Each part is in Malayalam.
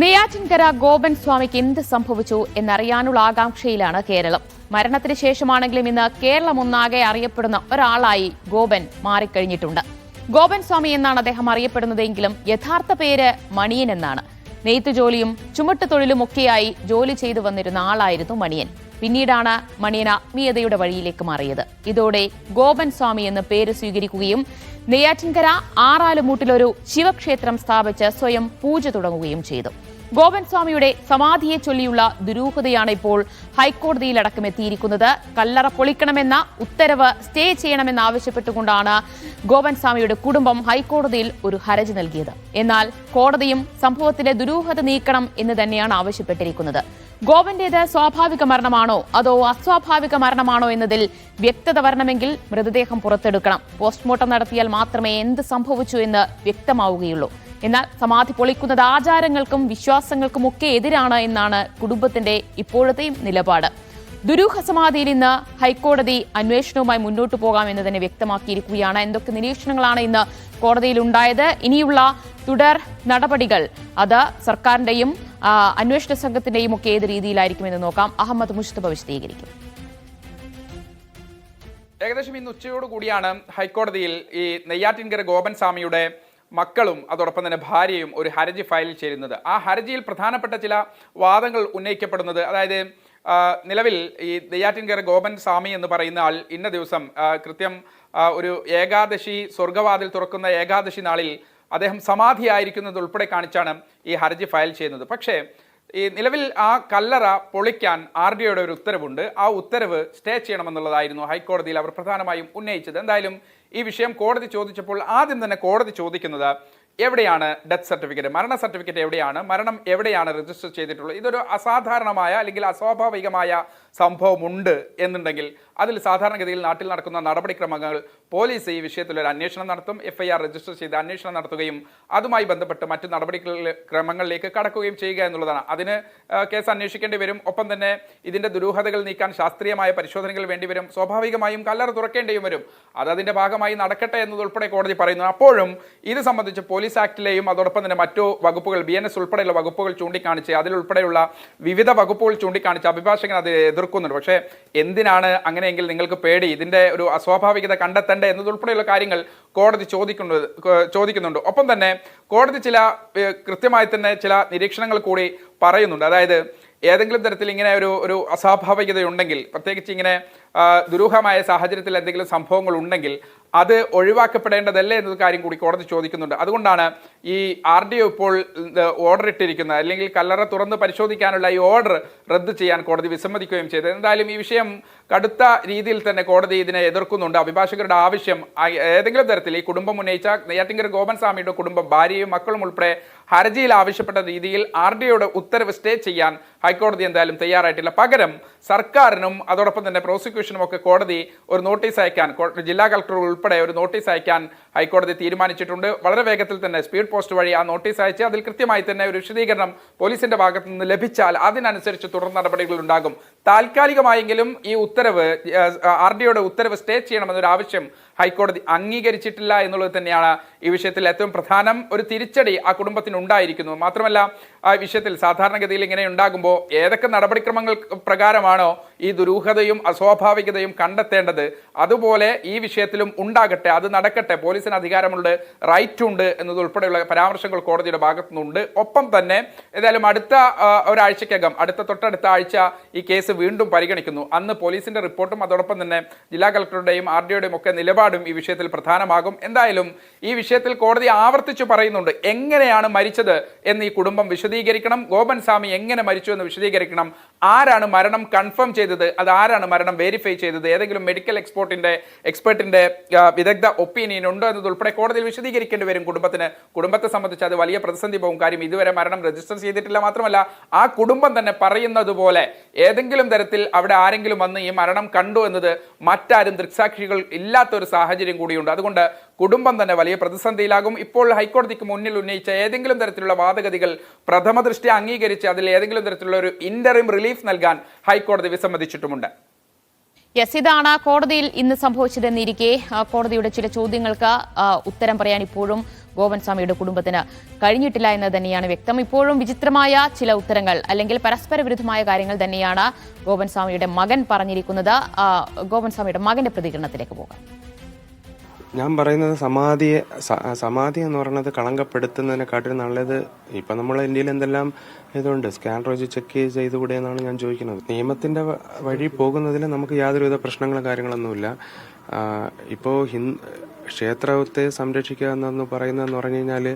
നെയ്യാറ്റിൻകര ഗോപൻ സ്വാമിക്ക് എന്ത് സംഭവിച്ചു എന്നറിയാനുള്ള ആകാംക്ഷയിലാണ് കേരളം. മരണത്തിന് ശേഷമാണെങ്കിലും ഇന്ന് കേരളം ഒന്നാകെ അറിയപ്പെടുന്ന ഒരാളായി ഗോപൻ മാറിക്കഴിഞ്ഞിട്ടുണ്ട്. ഗോപൻ സ്വാമി എന്നാണ് അദ്ദേഹം അറിയപ്പെടുന്നതെങ്കിലും യഥാർത്ഥ പേര് മണിയൻ എന്നാണ്. നെയ്ത്തു ജോലിയും ചുമട്ടു തൊഴിലും ഒക്കെയായി ജോലി ചെയ്തു വന്നിരുന്ന ആളായിരുന്നു മണിയൻ. പിന്നീടാണ് മണിയൻ ആത്മീയതയുടെ വഴിയിലേക്ക് മാറിയത്. ഇതോടെ ഗോപൻ സ്വാമി എന്ന് പേര് സ്വീകരിക്കുകയും നെയ്യാറ്റിൻകര ആറാലുമൂട്ടിലൊരു ശിവക്ഷേത്രം സ്ഥാപിച്ച് സ്വയം പൂജ തുടങ്ങുകയും ചെയ്തു. ഗോപൻ സ്വാമിയുടെ സമാധിയെ ചൊല്ലിയുള്ള ദുരൂഹതയാണ് ഇപ്പോൾ ഹൈക്കോടതിയിലടക്കം എത്തിയിരിക്കുന്നത് കല്ലറ പൊളിക്കണമെന്ന ഉത്തരവ് സ്റ്റേ ചെയ്യണമെന്ന് ആവശ്യപ്പെട്ടുകൊണ്ടാണ് ഗോപൻ സ്വാമിയുടെ കുടുംബം ഹൈക്കോടതിയിൽ ഒരു ഹർജി നൽകിയത്. എന്നാൽ കോടതിയും സംഭവത്തിലെ ദുരൂഹത നീക്കണം എന്ന് തന്നെയാണ് ആവശ്യപ്പെട്ടിരിക്കുന്നത്. ഗോപന്റേത് സ്വാഭാവിക മരണമാണോ? അതോ അസ്വാഭാവിക മരണമാണോ എന്നതിൽ വ്യക്തത വരണമെങ്കിൽ മൃതദേഹം പുറത്തെടുക്കണം. പോസ്റ്റ്മോർട്ടം നടത്തിയാൽ മാത്രമേ എന്ത് സംഭവിച്ചു എന്ന് വ്യക്തമാവുകയുള്ളൂ. എന്നാൽ സമാധി പൊളിക്കുന്നത് ആചാരങ്ങൾക്കും വിശ്വാസങ്ങൾക്കും ഒക്കെ എതിരാണ് എന്നാണ് കുടുംബത്തിന്റെ ഇപ്പോഴത്തെയും നിലപാട്. ദുരൂഹ സമാധിയിൽ ഇന്ന് ഹൈക്കോടതി അന്വേഷണവുമായി മുന്നോട്ട് പോകാമെന്ന് തന്നെ വ്യക്തമാക്കിയിരിക്കുകയാണ്. എന്തൊക്കെ നിരീക്ഷണങ്ങളാണ് ഇന്ന് കോടതിയിൽ ഉണ്ടായത്? ഇനിയുള്ള തുടർ നടപടികൾ അത് സർക്കാരിന്റെയും അന്വേഷണ സംഘത്തിന്റെയും ഒക്കെ ഏത് രീതിയിലായിരിക്കുമെന്ന് നോക്കാം. അഹമ്മദ് മുസ്തഫ വിശദീകരിക്കും. ഏകദേശം ഇന്ന് ഉച്ചയോടുകൂടിയാണ് ഹൈക്കോടതിയിൽ ഈ നെയ്യാറ്റിൻകര ഗോപൻ സ്വാമിയുടെ മക്കളും അതോടൊപ്പം തന്നെ ഭാര്യയും ഒരു ഹർജി ഫയൽ ചെയ്യുന്നത് ആ ഹർജിയിൽ പ്രധാനപ്പെട്ട ചില വാദങ്ങൾ ഉന്നയിക്കപ്പെടുന്നത് അതായത് നിലവിൽ ഈ നെയ്യാറ്റിൻകര ഗോപൻ സ്വാമി എന്ന് പറയുന്ന ആൾ ഇന്ന ദിവസം കൃത്യം ഒരു ഏകാദശി സ്വർഗവാതിൽ തുറക്കുന്ന ഏകാദശി നാളിൽ അദ്ദേഹം സമാധിയായിരിക്കുന്നത് ഉൾപ്പെടെ കാണിച്ചാണ് ഈ ഹർജി ഫയൽ ചെയ്യുന്നത്. പക്ഷേ ഈ നിലവിൽ ആ കല്ലറ പൊളിക്കാൻ ആർ ഡി ഒരു ഉത്തരവുണ്ട്. ആ ഉത്തരവ് സ്റ്റേ ചെയ്യണമെന്നുള്ളതായിരുന്നു ഹൈക്കോടതിയിൽ അവർ പ്രധാനമായും ഉന്നയിച്ചത്. എന്തായാലും ഈ വിഷയം കോടതി ചോദിച്ചപ്പോൾ ആദ്യം തന്നെ കോടതി ചോദിക്കുന്നത് എവിടെയാണ് ഡെത്ത് സർട്ടിഫിക്കറ്റ്? മരണ സർട്ടിഫിക്കറ്റ് എവിടെയാണ്? മരണം എവിടെയാണ് രജിസ്റ്റർ ചെയ്തിട്ടുള്ളത്? ഇതൊരു അസാധാരണമായ അല്ലെങ്കിൽ അസ്വാഭാവികമായ സംഭവമുണ്ട് എന്നുണ്ടെങ്കിൽ അതിൽ സാധാരണഗതിയിൽ നാട്ടിൽ നടക്കുന്ന നടപടിക്രമങ്ങൾ പോലീസ് ഈ വിഷയത്തിൽ ഒരു അന്വേഷണം നടത്തും. എഫ്ഐആർ രജിസ്റ്റർ ചെയ്ത് അന്വേഷണം നടത്തുകയും അതുമായി ബന്ധപ്പെട്ട് മറ്റ് നടപടി ക്രമങ്ങളിലേക്ക് കടക്കുകയും ചെയ്യുക എന്നുള്ളതാണ്. അതിന് കേസ് അന്വേഷിക്കേണ്ടി വരും. ഒപ്പം തന്നെ ഇതിന്റെ ദുരൂഹതകൾ നീക്കാൻ ശാസ്ത്രീയമായ പരിശോധനകൾ വേണ്ടിവരും സ്വാഭാവികമായും കല്ലറ തുറക്കേണ്ടിയും വരും. അത് അതിന്റെ ഭാഗമായി നടക്കട്ടെ എന്നതുൾപ്പെടെ കോടതി പറയുന്നു. അപ്പോഴും ഇത് സംബന്ധിച്ച് പോലീസ് ആക്ടിലെയും അതോടൊപ്പം തന്നെ മറ്റു വകുപ്പുകൾ ബി എൻ എസ് ഉൾപ്പെടെയുള്ള വകുപ്പുകൾ ചൂണ്ടിക്കാണിച്ച് അതിലുൾപ്പെടെയുള്ള വിവിധ വകുപ്പുകൾ ചൂണ്ടിക്കാണിച്ച് അഭിഭാഷകൻ അത് എതിർക്കുന്നുണ്ട്. പക്ഷേ എന്തിനാണ് അങ്ങനെയെങ്കിൽ നിങ്ങൾക്ക് പേടി? ഇതിന്റെ ഒരു അസ്വാഭാവികത കണ്ടെത്തണ്ടേ എന്നതുൾപ്പെടെയുള്ള കാര്യങ്ങൾ കോടതി ചോദിക്കുന്നത് ചോദിക്കുന്നുണ്ട്. ഒപ്പം തന്നെ കോടതി ചില കൃത്യമായി തന്നെ ചില നിരീക്ഷണങ്ങൾ കൂടി പറയുന്നുണ്ട്. അതായത് ഏതെങ്കിലും തരത്തിൽ ഇങ്ങനെ ഒരു ഒരു അസ്വാഭാവികതയുണ്ടെങ്കിൽ പ്രത്യേകിച്ച് ഇങ്ങനെ ദുരൂഹമായ സാഹചര്യത്തിൽ എന്തെങ്കിലും സംഭവങ്ങൾ ഉണ്ടെങ്കിൽ അത് ഒഴിവാക്കപ്പെടേണ്ടതല്ലേ എന്നത് കാര്യം കൂടി കോടതി ചോദിക്കുന്നുണ്ട്. അതുകൊണ്ടാണ് ഈ ആർ ഡി ഒ ഇപ്പോൾ ഓർഡർ ഇട്ടിരിക്കുന്നത്. അല്ലെങ്കിൽ കല്ലറ തുറന്ന് പരിശോധിക്കാനുള്ള ഈ ഓർഡർ റദ്ദ് ചെയ്യാൻ കോടതി വിസമ്മതിക്കുകയും ചെയ്തത് എന്തായാലും ഈ വിഷയം കടുത്ത രീതിയിൽ തന്നെ കോടതി ഇതിനെ എതിർക്കുന്നുണ്ട്. അഭിഭാഷകരുടെ ആവശ്യം ഏതെങ്കിലും തരത്തിൽ ഈ കുടുംബം ഉന്നയിച്ച നെയ്യാറ്റിങ്കര ഗോപൻ സ്വാമിയുടെ കുടുംബം ഭാര്യയും മക്കളും ഉൾപ്പെടെ ഹർജിയിൽ ആവശ്യപ്പെട്ട രീതിയിൽ ആർ ഡി ഒയുടെ ഉത്തരവ് സ്റ്റേ ചെയ്യാൻ ഹൈക്കോടതി എന്തായാലും തയ്യാറായിട്ടില്ല. പകരം സർക്കാരിനും അതോടൊപ്പം തന്നെ പ്രോസിക്യൂഷനും ഒക്കെ കോടതി ഒരു നോട്ടീസ് അയക്കാൻ ജില്ലാ കളക്ടർ ഉൾപ്പെടെ ഒരു നോട്ടീസ് അയക്കാൻ ഹൈക്കോടതി തീരുമാനിച്ചിട്ടുണ്ട്. വളരെ വേഗത്തിൽ തന്നെ സ്പീഡ് പോസ്റ്റ് വഴി ആ നോട്ടീസ് അയച്ച് അതിൽ കൃത്യമായി തന്നെ ഒരു വിശദീകരണം പോലീസിന്റെ ഭാഗത്തു നിന്ന് ലഭിച്ചാൽ അതിനനുസരിച്ച് തുടർ നടപടികൾ ഉണ്ടാകും. താൽക്കാലികമായെങ്കിലും ഈ ഉത്തരവ് ആർ ഡി ഒയുടെ ഉത്തരവ് സ്റ്റേ ചെയ്യണമെന്നൊരു ആവശ്യം ഹൈക്കോടതി അംഗീകരിച്ചിട്ടില്ല എന്നുള്ളത് തന്നെയാണ് ഈ വിഷയത്തിൽ ഏറ്റവും പ്രധാനം ഒരു തിരിച്ചടി ആ കുടുംബത്തിന് ഉണ്ടായിരിക്കുന്നു മാത്രമല്ല വിഷയത്തിൽ സാധാരണഗതിയിൽ ഇങ്ങനെ ഉണ്ടാകുമ്പോൾ ഏതൊക്കെ നടപടിക്രമങ്ങൾ പ്രകാരമാണോ ഈ ദുരൂഹതയും അസ്വാഭാവികതയും കണ്ടെത്തേണ്ടത് അതുപോലെ ഈ വിഷയത്തിലും ഉണ്ടാകട്ടെ അത് നടക്കട്ടെ പോലീസിന് അധികാരമുണ്ട് റൈറ്റ് ഉണ്ട് എന്നതുൾപ്പെടെയുള്ള പരാമർശങ്ങൾ കോടതിയുടെ ഭാഗത്തുനിന്നുണ്ട്. ഒപ്പം തന്നെ ഏതായാലും അടുത്ത ഒരാഴ്ചക്കകം അടുത്ത തൊട്ടടുത്ത ആഴ്ച ഈ കേസ് വീണ്ടും പരിഗണിക്കുന്നു. അന്ന് പോലീസിന്റെ റിപ്പോർട്ടും അതോടൊപ്പം തന്നെ ജില്ലാ കളക്ടറുടെയും ആർ ഡിയുടെയും ഒക്കെ നിലപാടും ഈ വിഷയത്തിൽ പ്രധാനമാകും. എന്തായാലും ഈ വിഷയത്തിൽ കോടതി ആവർത്തിച്ചു പറയുന്നുണ്ട് എങ്ങനെയാണ് മരിച്ചത് എന്ന് ഈ കുടുംബം വിശദീകരിക്കണം. ഗോപൻ സ്വാമി എങ്ങനെ മരിച്ചു എന്ന് വിശദീകരിക്കണം. ആരാണ് മരണം കൺഫേം ചെയ്തത്? അത് ആരാണ് മരണം വെരിഫൈ ചെയ്തത്? ഏതെങ്കിലും മെഡിക്കൽ എക്സ്പോർട്ടിന്റെ എക്സ്പെർട്ടിന്റെ വിദഗ്ധ ഒപ്പീനിയൻ ഉണ്ടോ എന്നതുൾപ്പെടെ കോടതിയിൽ വിശദീകരിക്കേണ്ടി വരും കുടുംബത്തിന്. കുടുംബത്തെ സംബന്ധിച്ച് അത് വലിയ പ്രതിസന്ധി പോകും കാര്യം ഇതുവരെ മരണം രജിസ്റ്റർ ചെയ്തിട്ടില്ല മാത്രമല്ല ആ കുടുംബം തന്നെ പറയുന്നത് പോലെ ഏതെങ്കിലും തരത്തിൽ അവിടെ ആരെങ്കിലും വന്ന് ഈ മരണം കണ്ടു എന്നത് മറ്റാരും ദൃക്സാക്ഷികൾ ഇല്ലാത്ത ഒരു സാഹചര്യം കൂടിയുണ്ട്. അതുകൊണ്ട് കുടുംബം തന്നെ വലിയ പ്രതിസന്ധിയിലാകും. ഇപ്പോൾ ഹൈക്കോടതിക്ക് മുന്നിൽ ഉന്നയിച്ച ഏതെങ്കിലും തരത്തിലുള്ള വാദഗതികൾ പ്രഥമ ദൃഷ്ടി അംഗീകരിച്ച് അതിൽ ഏതെങ്കിലും തരത്തിലുള്ള ഒരു ഇന്ററിം റിലീഫ് നൽകാൻ ഹൈക്കോടതി വിസമ്മതിച്ചിട്ടുമുണ്ട്. യെസ് ഇതാണ് കോടതിയിൽ ഇന്ന് സംഭവിച്ചതെന്നിരിക്കെ കോടതിയുടെ ചില ചോദ്യങ്ങൾക്ക് ഉത്തരം പറയാൻ ഇപ്പോഴും ഗോവൻ സ്വാമിയുടെ കുടുംബത്തിന് കഴിഞ്ഞിട്ടില്ല എന്ന് തന്നെയാണ് വ്യക്തം. ഇപ്പോഴും വിചിത്രമായ ചില ഉത്തരങ്ങൾ അല്ലെങ്കിൽ പരസ്പര വിരുദ്ധമായ കാര്യങ്ങൾ തന്നെയാണ് ഗോപൻ സ്വാമിയുടെ മകൻ പറഞ്ഞിരിക്കുന്നത്. ഗോപൻ സ്വാമിയുടെ മകന്റെ പ്രതികരണത്തിലേക്ക് പോകാം. ഞാൻ പറയുന്നത് സമാധിയെ സമാധി എന്ന് പറയുന്നത് കളങ്കപ്പെടുത്തുന്നതിനെക്കാട്ടിൽ നല്ലത് ഇപ്പം നമ്മൾ ഇന്ത്യയിൽ എന്തെല്ലാം ഇതുണ്ട് സ്കാൻ വെച്ച് ചെക്ക് ചെയ്തുകൂടെ എന്നാണ് ഞാൻ ചോദിക്കുന്നത്. നിയമത്തിന്റെ വഴി പോകുന്നതിൽ നമുക്ക് യാതൊരുവിധ പ്രശ്നങ്ങളും കാര്യങ്ങളൊന്നുമില്ല. ഇപ്പോൾ ഹിന്ദു ക്ഷേത്രത്തെ സംരക്ഷിക്കുക എന്നു പറയുന്നതെന്ന് പറഞ്ഞു കഴിഞ്ഞാൽ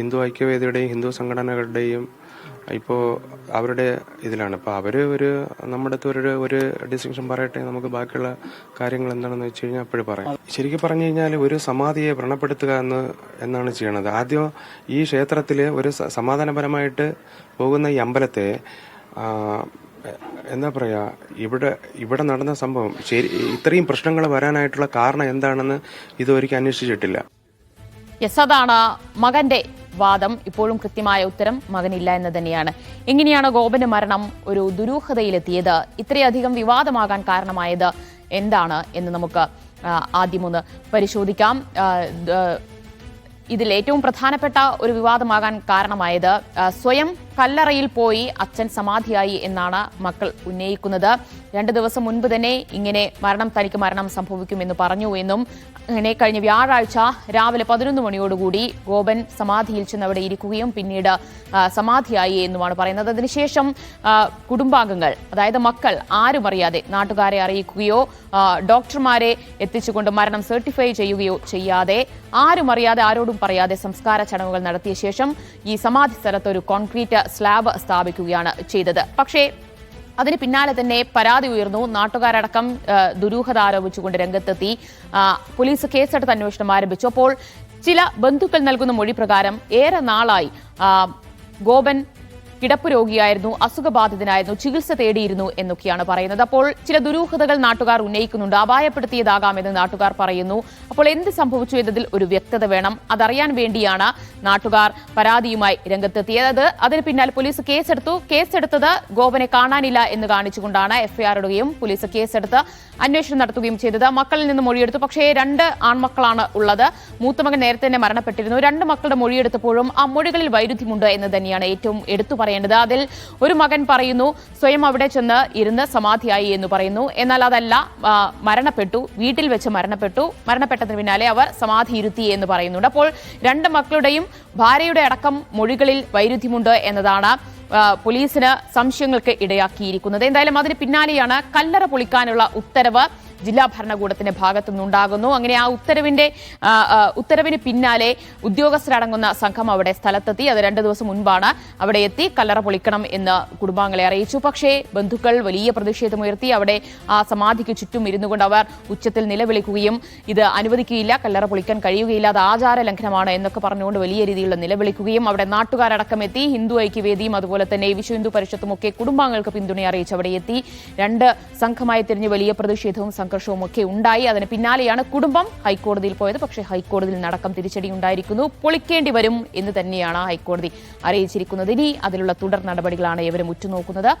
ഹിന്ദു ഐക്യവേദിയുടെയും ഹിന്ദു സംഘടനകളുടെയും ഇപ്പോൾ അവരുടെ ഇതിലാണ്. ഇപ്പോൾ അവർ ഒരു നമ്മുടെ അടുത്ത് ഒരു ഒരു ഡിസ്റ്റിങ്ഷൻ പറയട്ടെ നമുക്ക് ബാക്കിയുള്ള കാര്യങ്ങൾ എന്താണെന്ന് വെച്ച് കഴിഞ്ഞാൽ അപ്പോഴും പറയാം. ശരിക്കും പറഞ്ഞു കഴിഞ്ഞാൽ ഒരു സമാധിയെ വ്രണപ്പെടുത്തുക എന്ന് എന്നാണ് ചെയ്യണത്. ആദ്യം ഈ ക്ഷേത്രത്തിൽ ഒരു സമാധാനപരമായിട്ട് പോകുന്ന ഈ അമ്പലത്തെ എന്താ പറയാ ഇവിടെ ഇവിടെ നടന്ന സംഭവം ശരി ഇത്രയും പ്രശ്നങ്ങൾ വരാനായിട്ടുള്ള കാരണം എന്താണെന്ന് ഇതുവരെ അന്വേഷിച്ചിട്ടില്ല. യെസ് അതാണ് മകന്റെ വാദം ഇപ്പോഴും കൃത്യമായ ഉത്തരം മകനില്ല എന്ന് തന്നെയാണ്. എങ്ങനെയാണ് ഗോപന്റെ മരണം ഒരു ദുരൂഹതയിലെത്തിയത്. ഇത്രയധികം വിവാദമാകാൻ കാരണമായത് എന്താണ് എന്ന് നമുക്ക് ആദ്യമൊന്ന് പരിശോധിക്കാം. ഇതിൽ ഏറ്റവും പ്രധാനപ്പെട്ട ഒരു വിവാദമാകാൻ കാരണമായത് സ്വയം കല്ലറയിൽ പോയി അച്ഛൻ സമാധിയായി എന്നാണ് മക്കൾ ഉന്നയിക്കുന്നത്. രണ്ട് ദിവസം മുൻപ് തന്നെ ഇങ്ങനെ മരണം തനിക്ക് മരണം സംഭവിക്കുമെന്ന് പറഞ്ഞു എന്നും അങ്ങനെ കഴിഞ്ഞ വ്യാഴാഴ്ച രാവിലെ പതിനൊന്ന് മണിയോടുകൂടി ഗോപൻ സമാധിയിൽ ചെന്ന് അവിടെ ഇരിക്കുകയും പിന്നീട് സമാധിയായി എന്നുമാണ് പറയുന്നത്. അതിനുശേഷം കുടുംബാംഗങ്ങൾ അതായത് മക്കൾ ആരും അറിയാതെ നാട്ടുകാരെ അറിയിക്കുകയോ ഡോക്ടർമാരെ എത്തിച്ചുകൊണ്ട് മരണം സർട്ടിഫൈ ചെയ്യുകയോ ചെയ്യാതെ ആരും അറിയാതെ ആരോടും പറയാതെ സംസ്കാര ചടങ്ങുകൾ നടത്തിയ ശേഷം ഈ സമാധി സ്ഥലത്ത് ഒരു കോൺക്രീറ്റ് സ്ലാബ് സ്ഥാപിക്കുകയാണ് ചെയ്തത്. പക്ഷേ അതിന് പിന്നാലെ തന്നെ പരാതി ഉയർന്നു. നാട്ടുകാരടക്കം ദുരൂഹത ആരോപിച്ചുകൊണ്ട് രംഗത്തെത്തി. പോലീസ് കേസെടുത്ത് അന്വേഷണം ആരംഭിച്ചു. അപ്പോൾ ചില ബന്ധുക്കൾ നൽകുന്ന മൊഴി പ്രകാരം ഏറെ നാളായി ഗോപൻ കിടപ്പ് രോഗിയായിരുന്നു അസുഖബാധിതനായിരുന്നു ചികിത്സ തേടിയിരുന്നു എന്നൊക്കെയാണ് പറയുന്നത്. അപ്പോൾ ചില ദുരൂഹതകൾ നാട്ടുകാർ ഉന്നയിക്കുന്നുണ്ട്. അപായപ്പെടുത്തിയതാകാമെന്ന് നാട്ടുകാർ പറയുന്നു. അപ്പോൾ എന്ത് സംഭവിച്ചു എന്നതിൽ ഒരു വ്യക്തത വേണം. അതറിയാൻ വേണ്ടിയാണ് നാട്ടുകാർ പരാതിയുമായി രംഗത്തെത്തിയത്. അത് അതിന് പിന്നാലെ പോലീസ് കേസെടുത്തു. കേസെടുത്തത് ഗോപനെ കാണാനില്ല എന്ന് കാണിച്ചുകൊണ്ടാണ് എഫ്ഐആർ ഇടുകയും പോലീസ് കേസെടുത്ത് അന്വേഷണം നടത്തുകയും ചെയ്തത്. മക്കളിൽ നിന്ന് മൊഴിയെടുത്തു. പക്ഷേ രണ്ട് ആൺമക്കളാണ് ഉള്ളത്. മൂത്തമകൻ നേരത്തെ തന്നെ മരണപ്പെട്ടിരുന്നു. രണ്ട് മക്കളുടെ മൊഴിയെടുത്തപ്പോഴും ആ മൊഴികളിൽ വൈരുദ്ധ്യമുണ്ട് എന്ന് തന്നെയാണ് ഏറ്റവും എടുത്തു പറയേണ്ടത്. അതിൽ ഒരു മകൻ പറയുന്നു സ്വയം അവിടെ ചെന്ന് ഇരുന്ന് സമാധിയായി എന്ന് പറയുന്നു. എന്നാൽ അതല്ല മരണപ്പെട്ടു വീട്ടിൽ വെച്ച് മരണപ്പെട്ടു. മരണപ്പെട്ടതിന് പിന്നാലെ അവർ സമാധി ഇരുത്തി എന്ന് പറയുന്നുണ്ട്. അപ്പോൾ രണ്ട് മക്കളുടെയും ഭാര്യയുടെ അടക്കം മൊഴികളിൽ വൈരുദ്ധ്യമുണ്ട് എന്നതാണ് പോലീസിന് സംശയങ്ങൾക്ക് ഇടയാക്കിയിരിക്കുന്നത്. എന്തായാലും അതിന് പിന്നാലെയാണ് കല്ലറ പൊളിക്കാനുള്ള ഉത്തരവ്. ജില്ലാ ഭരണകൂടത്തിന്റെ ഭാഗത്തു നിന്നുണ്ടാകുന്നു അങ്ങനെ ആ ഉത്തരവിന്റെ ഉത്തരവിന് പിന്നാലെ ഉദ്യോഗസ്ഥരടങ്ങുന്ന സംഘം അവിടെ സ്ഥലത്തെത്തി. അത് രണ്ടു ദിവസം മുൻപാണ് അവിടെ എത്തി. കല്ലറ പൊളിക്കണം എന്ന് കുടുംബാംഗങ്ങളെ അറിയിച്ചു. പക്ഷേ ബന്ധുക്കൾ വലിയ പ്രതിഷേധമുയർത്തി അവിടെ ആ സമാധിക്ക് ചുറ്റും ഇരുന്നുകൊണ്ട് അവർ ഉച്ചത്തിൽ നിലവിളിക്കുകയും ഇത് അനുവദിക്കുകയില്ല. കല്ലറ പൊളിക്കാൻ കഴിയുകയില്ല. അത് ആചാര ലംഘനമാണ് എന്നൊക്കെ പറഞ്ഞുകൊണ്ട് വലിയ രീതിയിലുള്ള നിലവിളിക്കുകയും അവിടെ നാട്ടുകാരടക്കം എത്തി. ഹിന്ദു ഐക്യവേദിയും അതുപോലെ തന്നെ വിശ്വ ഹിന്ദു പരിഷത്തും ഒക്കെ കുടുംബാംഗങ്ങൾക്ക് പിന്തുണ അറിയിച്ച് അവിടെ എത്തി. രണ്ട് സംഘമായി തിരിഞ്ഞ് വലിയ പ്രതിഷേധവും സംഘർഷവും ഒക്കെ ഉണ്ടായി. അതിന് പിന്നാലെയാണ് കുടുംബം ഹൈക്കോടതിയിൽ പോയത്. പക്ഷേ ഹൈക്കോടതിയിൽ നടക്കം തിരിച്ചടി ഉണ്ടായിരിക്കുന്നു പൊളിക്കേണ്ടി വരും എന്ന് തന്നെയാണ് ഹൈക്കോടതി അറിയിച്ചിരിക്കുന്നത്. ഇനി അതിലുള്ള തുടർ നടപടികളാണ് ഇവരും ഉറ്റുനോക്കുന്നത്.